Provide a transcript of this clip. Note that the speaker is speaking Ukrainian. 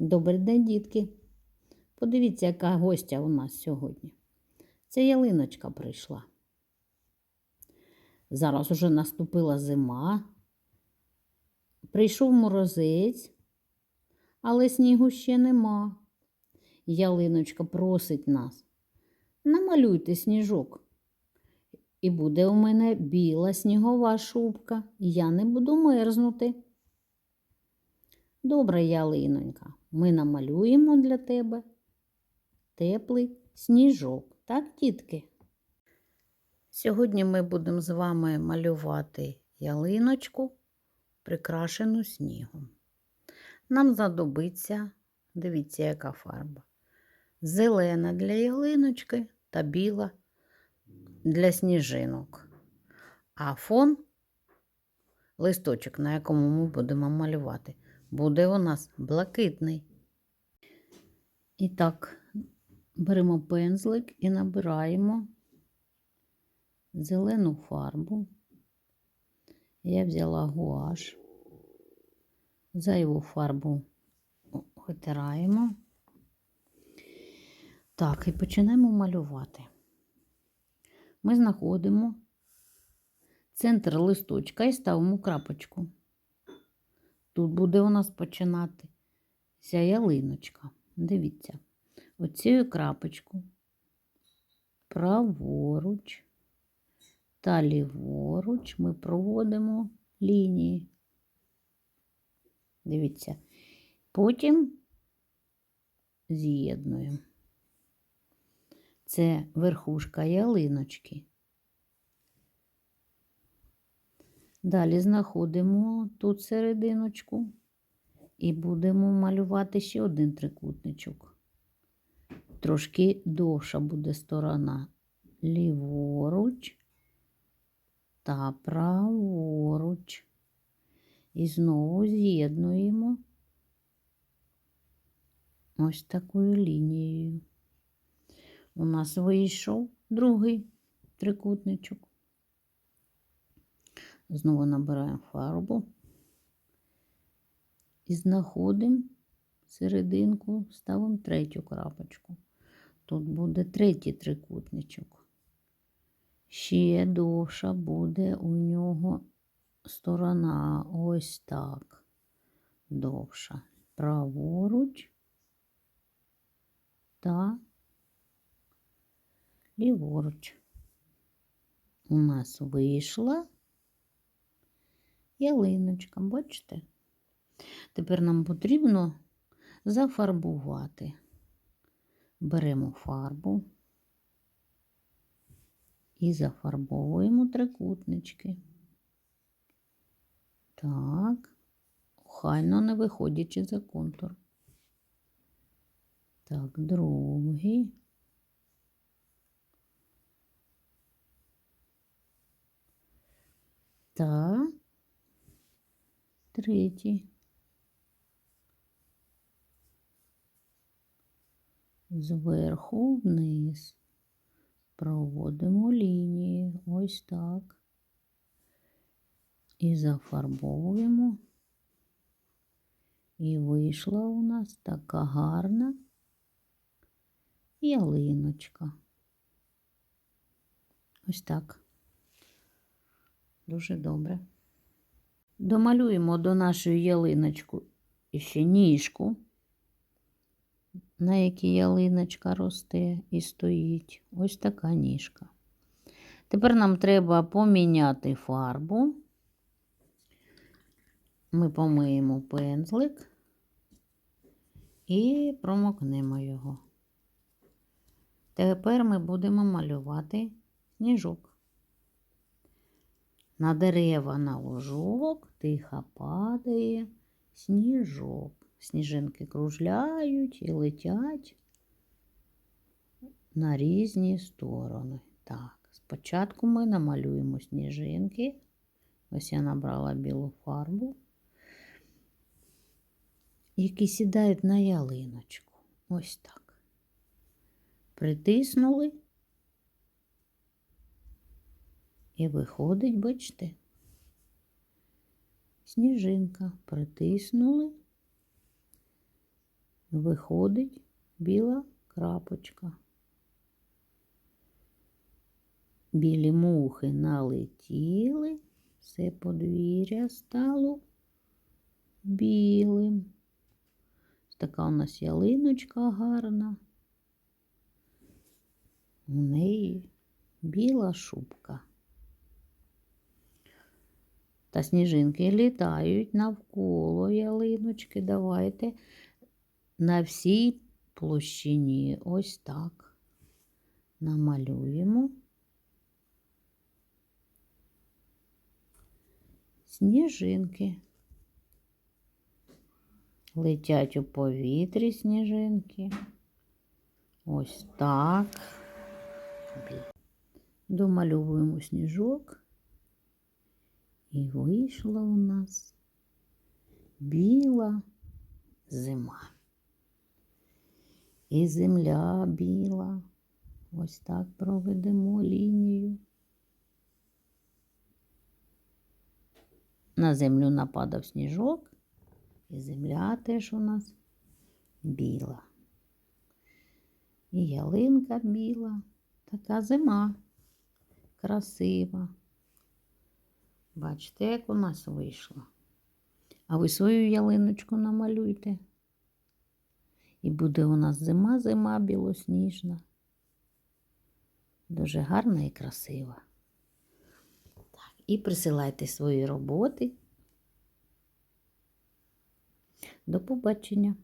Добрий день, дітки. Подивіться, яка гостя у нас сьогодні. Це ялиночка прийшла. Зараз уже наступила зима. Прийшов морозець, але снігу ще нема. Ялиночка просить нас. Намалюйте сніжок. І буде у мене біла снігова шубка. Я не буду мерзнути. Добре, ялинонька, ми намалюємо для тебе теплий сніжок. Так, дітки? Сьогодні ми будемо з вами малювати ялиночку, прикрашену снігом. Нам знадобиться, дивіться, яка фарба. Зелена для ялиночки та біла для сніжинок. А фон, листочок, на якому ми будемо малювати, буде у нас блакитний. І так, беремо пензлик і набираємо зелену фарбу. Я взяла гуаш. Зайву фарбу витираємо. Так, і починаємо малювати. Ми знаходимо центр листочка і ставимо крапочку. Тут буде у нас починатися ялиночка. Дивіться, оцю крапочку праворуч та ліворуч ми проводимо лінії. Дивіться, потім з'єднуємо. Це верхушка ялиночки. Далі знаходимо тут серединочку і будемо малювати ще один трикутничок. Трошки довша буде сторона ліворуч та праворуч. І знову з'єднуємо ось такою лінією. У нас вийшов другий трикутничок. Знову набираємо фарбу і знаходимо серединку, ставимо третю крапочку. Тут буде третій трикутничок. Ще довша буде у нього сторона ось так. Довша. Праворуч та ліворуч. У нас вийшла ялиночка, бачите? Тепер нам потрібно зафарбувати. Беремо фарбу і зафарбовуємо трикутнички. Так, охайно не виходячи за контур. Так, другий. Так третій. Зверху вниз проводимо лінії ось так. І зафарбовуємо. І вийшла у нас така гарна ялиночка. Ось так. Дуже добре. Домалюємо до нашої ялиночку ще ніжку, на якій ялиночка росте і стоїть. Ось така ніжка. Тепер нам треба поміняти фарбу. Ми помиємо пензлик і промокнемо його. Тепер ми будемо малювати сніжок. На дерева на ложок тихо падає сніжок. Сніжинки кружляють і летять на різні сторони. Так, спочатку ми намалюємо сніжинки. Ось я набрала білу фарбу, які сідають на ялиночку. Ось так. Притиснули. І виходить, бачите, сніжинка притиснули виходить біла крапочка. Білі мухи налетіли, все подвір'я стало білим. Така у нас ялиночка гарна. У неї біла шубка. Та сніжинки літають навколо ялиночки. Давайте на всій площині ось так намалюємо сніжинки. Летять у повітрі сніжинки. Ось так. Домальовуємо сніжок. І вийшла у нас біла зима. І земля біла. Ось так проведемо лінію. На землю нападав сніжок, і земля теж у нас біла. І ялинка біла, така зима красива. Бачите, як у нас вийшло. А ви свою ялиночку намалюйте. І буде у нас зима-зима білосніжна. Дуже гарна і красива. Так, і присилайте свої роботи. До побачення!